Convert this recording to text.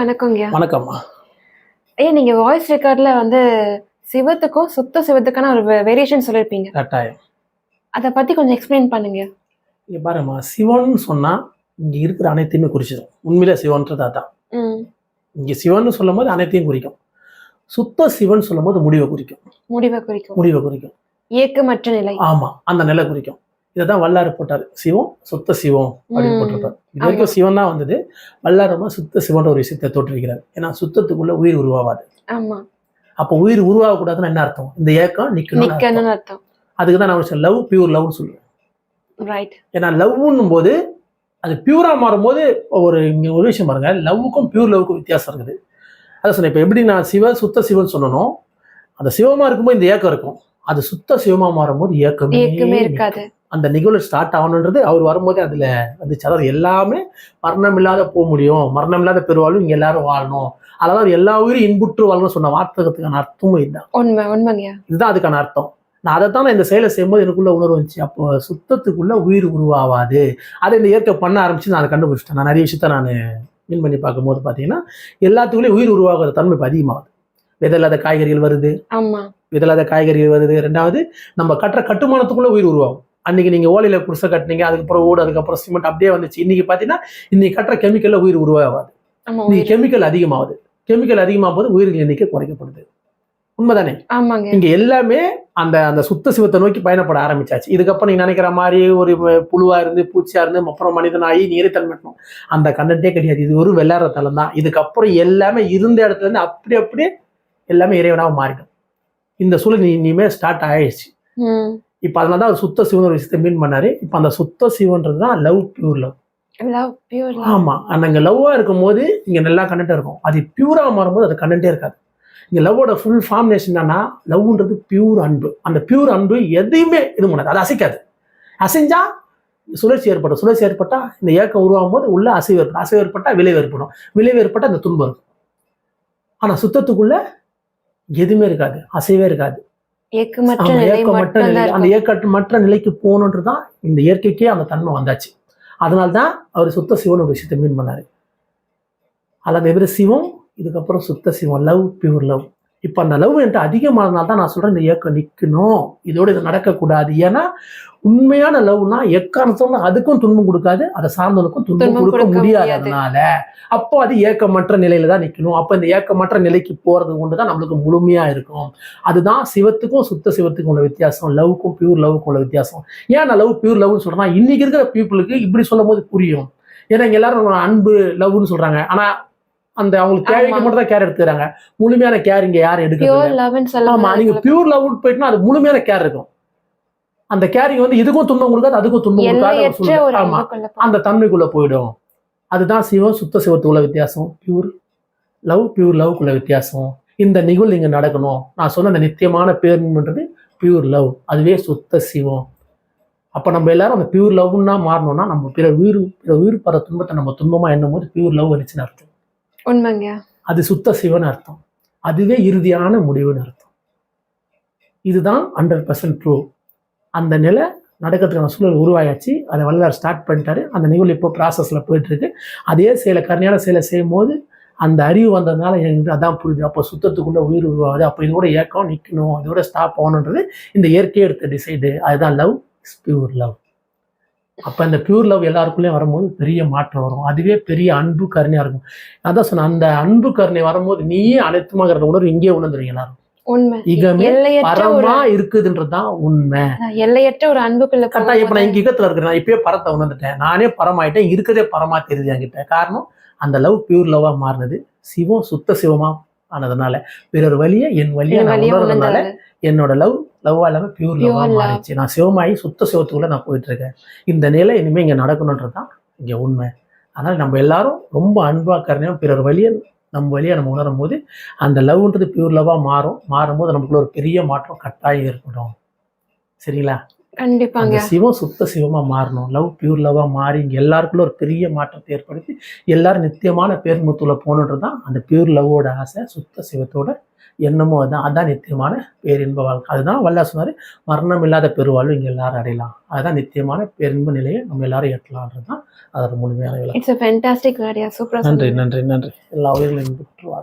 வணக்கங்க வணக்கம்மா ஐயா நீங்க வாய்ஸ் ரெக்கார்ட்ல வந்து சிவத்துக்கும் சுத்த சிவத்துக்கான ஒரு வேரியேஷன் சொல்லியிருப்பீங்க கட்டாயம். அதை பத்தி கொஞ்சம் எக்ஸ்பிளைன் பண்ணுங்க இங்கே பாரும்மா சிவன் சொன்னால் இங்கே இருக்கிற அனைத்தையுமே குறிச்சிடும். உண்மையிலே சிவன்றது அதான் ம். இங்கே சிவன் சொல்லும் போது அனைத்தையும் குறிக்கும். சுத்த சிவன் சொல்லும் போது முடிவை குறிக்கும். முடிவை குறிக்கும். முடிவை குறிக்கும். ஏக்கமற்ற நிலை. ஆமாம் அந்த நிலை குறிக்கும். இதை தான் வல்லாறு போட்டார். சிவம் சுத்த சிவம் அப்படின்னு. போட்டிருப்பார். இது வரைக்கும் சிவன் தான் வந்தது. வல்லாரமா சுத்த சிவன்ற ஒரு விஷயத்தை தோற்றுவிக்கிறார். ஏன்னா சுத்தத்துக்குள்ள உயிர் உருவாகாது அப்போ உயிர் உருவாகக்கூடாதுன்னு என்ன அர்த்தம்? இந்த ஏக்கம் நிக்கணும்னு அர்த்தம். அதுக்கு தான் நான் லவ் பியூர் லவ்னு சொல்லுவேன். ரைட் ஏன்னா லவ்னும் போது அது பியூரா மாறும்போது ஒரு இங்க ஒரு விஷயம் பாருங்க. லவ்வுக்கும் பியூர் லவ்வுக்கும் வித்தியாசம் இருக்குது. அதை சொன்னேன். இப்போ எப்படி நான் சிவ சுத்த சிவன் சொன்னனோ அந்த சிவமா இருக்கும்போது இந்த ஏக்கம் இருக்கும். அது சுத்த சிவமா மாறும்போது ஏக்கமே ஏக்கமே இருக்காது. அந்த நிகழ்வு ஸ்டார்ட் ஆகணுன்றது அவர் வரும்போதே அதுல வந்துச்சு. அதாவது எல்லாமே மரணம் இல்லாத போக முடியும். மரணம் இல்லாத பெருவாழ்வு இங்க எல்லாரும் வாழணும். அதாவது எல்லா உயிரும் இன்புற்று வாழணும்னு சொன்ன வார்த்தகத்துக்கான அர்த்தமும் இதுதான் உண்மை உண்மைங்கய்யா? இதுதான் அதுக்கான அர்த்தம். நான் அதை தான் இந்த செயலை செய்யும்போது எனக்குள்ள உணர்வு வந்துச்சு. அப்போ சுத்தத்துக்குள்ள உயிர் உருவாவாது. அதை இந்த இயற்கை பண்ண ஆரம்பிச்சு நான் அதை கண்டுபிடிச்சிட்டேன். நான் நிறைய விஷயத்த நான் மீன் பண்ணி பார்க்கும்போது பார்த்தீங்கன்னா எல்லாத்துக்குள்ளேயும் உயிர் உருவாகிற தன்மை இப்போ அதிகமாகுது. விதல்லாத காய்கறிகள் வருது. ஆமா. விதல்லாத காய்கறிகள் வருது. ரெண்டாவது நம்ம கட்டுற கட்டுமானத்துக்குள்ள உயிர் உருவாகும். அன்னைக்கு நீங்க ஓலையில குடிசை கட்டினீங்க அதுக்கப்புறம் ஓடு அதுக்கப்புறம் சிமெண்ட் அப்படியே வந்துச்சு. இன்னைக்கு பார்த்தீங்கன்னா இன்னைக்கு கட்டுற கெமிக்கல்ல உயிர் உருவாகாது. இன்னைக்கு. கெமிக்கல் அதிகமாகுது. கெமிக்கல் அதிகமாகும் போது உயிர்கள் எண்ணிக்கை குறைக்கப்படுது. உண்மைதானே? இங்க எல்லாமே அந்த அந்த சுத்த சிவத்தை நோக்கி பயணப்பட ஆரம்பிச்சாச்சு. இதுக்கப்புறம் நீங்க நினைக்கிற மாதிரி ஒரு புழுவா இருந்து பூச்சியா இருந்து அப்புறம் மனிதனாகி நீரைத்தன்மைட்டணும் அந்த கண்டென்ட்டே கிடையாது. இது ஒரு வெள்ளாற தலம் தான். இதுக்கப்புறம் எல்லாமே இருந்த இடத்துல இருந்து அப்படி அப்படியே எல்லாமே இறைவனாக மாறிடும். இந்த சூழல் இனிமே ஸ்டார்ட் ஆயிடுச்சு. இப்போ அதனால தான் சுத்த சிவன் ஒரு விஷயத்தை மீன் பண்ணாரு. இப்போ அந்த சுத்த சிவன்றது தான் love pure love love pure ஆமா. அந்த இங்க லவ்வா இருக்கும்போது இங்க நல்லா கண்டென்ட் இருக்கும். அது பியூரா மாறும்போது அது கண்டென்ட்டே இருக்காது. இங்க லவ்வோட ஃபுல் ஃபார்முலேஷன் என்னன்னா லவ்ன்றது பியூர் அன்பு. அந்த பியூர் அன்பு எதையுமே இது பண்ணாது. அது அசைக்காது. அசைஞ்சா சுழற்சி ஏற்படும். சுழற்சி ஏற்பட்டா இந்த ஏக்கம் உருவாகும் போது உள்ள அசைவு ஏற்படும். அசைவு ஏற்பட்டா விளைவு ஏற்படும். விளைவு ஏற்பட்டா அந்த துன்பம் இருக்கும். ஆனா சுத்தத்துக்குள்ள எதுவுமே இருக்காது. அசைவே இருக்காது. ஏக்கமற்ற நிலை அந்த ஏக்கமற்ற நிலைக்கு போகணுன்றது தான் இந்த இயற்கைக்கே அந்த தன்மை வந்தாச்சு. அதனால தான் அவர் சுத்த சிவன் ஒரு விஷயத்தை மீன் பண்ணாரு. அல்லது எதிர சிவம் இதுக்கப்புறம் சுத்த சிவம் லவ் பியூர் லவ் இப்போ அந்த லவ் என்கிட்ட அதிகமானதுனால தான் நான் சொல்றேன் இந்த ஏக்கம் நிற்கணும் இதோட இது நடக்கக்கூடாது. ஏன்னா உண்மையான லவ்னா எக்காரணத்தோட அதுக்கும் துன்பம் கொடுக்காது அதை சார்ந்தவனுக்கும் துன்பம் கொடுக்க கொடுக்க முடியாது முடியாது. அதனால. அப்போ அது ஏக்கமற்ற நிலையில தான் நிற்கணும் அப்போ இந்த ஏக்கமற்ற நிலைக்கு போறது கொண்டு தான் நம்மளுக்கு முழுமையா இருக்கும். அதுதான் சிவத்துக்கும் சுத்த சிவத்துக்கும் உள்ள வித்தியாசம். லவ்க்கும் பியூர் லவ்க்கும் உள்ள வித்தியாசம். ஏன் நான் லவ் பியூர் லவ்னு சொல்றேன்னா இன்னைக்கு இருக்கிற பீப்புளுக்கு இப்படி சொல்லும் போது புரியும். ஏன்னா இங்க எல்லாரும் அன்பு லவ்னு சொல்றாங்க. ஆனா அந்த அவங்களுக்கு தேவைக்கு. மட்டும் தான் கேர் எடுத்துக்கிறாங்க. முழுமையான கேர் இங்க யாரும் எடுக்கிறது ஆமா நீங்க பியூர் லவ் போயிட்டுனா அது முழுமையான கேர் இருக்கும். அந்த கேரிங் வந்து இதுக்கும் துன்பம் கொடுக்காது அதுக்கும் துன்பம் கொடுக்காது ஆமா அந்த தன்மைக்குள்ள போயிடும். அதுதான் சிவம் சுத்த சிவத்துக்குள்ள வித்தியாசம். பியூர் லவ் பியூர் லவ்க்குள்ள வித்தியாசம். இந்த நிகழ்வு இங்க நடக்கணும். நான் சொன்ன அந்த நித்தியமான பேருன்றது பியூர் லவ் அதுவே சுத்த சிவம். அப்ப நம்ம எல்லாரும் அந்த பியூர் லவ்னா மாறணும்னா நம்ம பிற உயிர் பிற உயிர் பர துன்பத்தை நம்ம துன்பமா எண்ணும் போது பியூர் லவ் வந்துச்சுன்னு அர்த்தம். உண்மைங்க. அது சுத்த சிவன் அர்த்தம். அதுவே இறுதியான முடிவுன்னு அர்த்தம். இதுதான் ஹண்ட்ரட் பர்சன்ட் ட்ரூ அந்த நிலை நடக்கிறதுக்கான சூழல் உருவாயாச்சு. அதை வல்லவர் ஸ்டார்ட் பண்ணிட்டாரு. அந்த நிகழ்வு இப்போ ப்ராசஸில் போயிட்டுருக்கு. அதே செயலை கருணையான செயலை செய்யும் போது அந்த அறிவு வந்ததுனால எனக்கு அதான் புரியுது. அப்போ சுத்தத்துக்குள்ளே உயிர் உருவாகுது. அப்போ இதோட ஏக்கம் நிற்கணும் இதோட ஸ்டாப் ஆகணுன்றது இந்த இயற்கையை எடுத்த டிசைடு அதுதான் லவ் இஸ் பியூர் லவ் அப்போ இந்த பியூர் லவ் எல்லாருக்குள்ளேயும் வரும்போது பெரிய மாற்றம் வரும். அதுவே பெரிய அன்பு கருணையாக இருக்கும். அதான் சொன்னேன் அந்த அன்பு கருணை வரும்போது நீயே அனைத்துமாகிற உணர்வு இங்கேயே உணர்ந்துருங்க எல்லாரும். பரமா இருக்குதுன்றதுதான் உண்மை. எல்லையற்ற ஒரு அன்புக்குள்ள கரெக்டா இப்ப நான் இங்க யுகத்துல இருக்கிறேன். நான் இப்பயே பரத்தை உணர்ந்துட்டேன். நானே பரமாயிட்டேன். இருக்கதே பரமா தெரியுது என்கிட்ட. காரணம் அந்த லவ் பியூர் லவ்வா மாறினது சிவம் சுத்த சிவமா ஆனதுனால. பிறர் வழிய என் வழிய நான் உணர்றதுனால. என்னோட லவ் லவ்வா இல்லாம பியூர் Pure லவ்வா love. மாறிடுச்சு. நான் சிவமாயி சுத்த சிவத்துக்குள்ள நான் போயிட்டு இருக்கேன் இந்த நிலை இனிமே இங்க நடக்கணுன்றதுதான் இங்க உண்மை. அதனால நம்ம எல்லாரும் ரொம்ப அன்பா கருணையா பிறர் வழிய நம்ம வழியா நம்ம உணரும் போது அந்த லவ்ன்றது பியூர் லவ்வா மாறும். மாறும்போது நமக்குள்ள ஒரு பெரிய மாற்றம் கட்டாயம் ஏற்படும். சரிங்களா? கண்டிப்பாங்க. சிவம் சுத்த சிவமா மாறணும். லவ் பியூர் லவ்வா மாறி இங்க எல்லாருக்குள்ள ஒரு பெரிய மாற்றத்தை ஏற்படுத்தி எல்லாரும் நித்தியமான பேர்முத்துல போகணுன்றது தான் அந்த பியூர் லவ்வோட ஆசை சுத்த சிவத்தோட எண்ணமும் அதுதான். அதான் நித்தியமான பேரின்ப வாழ்க்கை. அதுதான் வல்லா சொன்னாரு மரணம் இல்லாத பெருவாழ்வு இங்க எல்லாரும் அடையலாம். அதுதான் நித்தியமான பேரின்ப நிலையை நம்ம எல்லாரும் எட்டலான்றது தான் அதோட முழுமையான விளக்கம். நன்றி நன்றி நன்றி. எல்லா உயிர்களையும் பெற்றோம்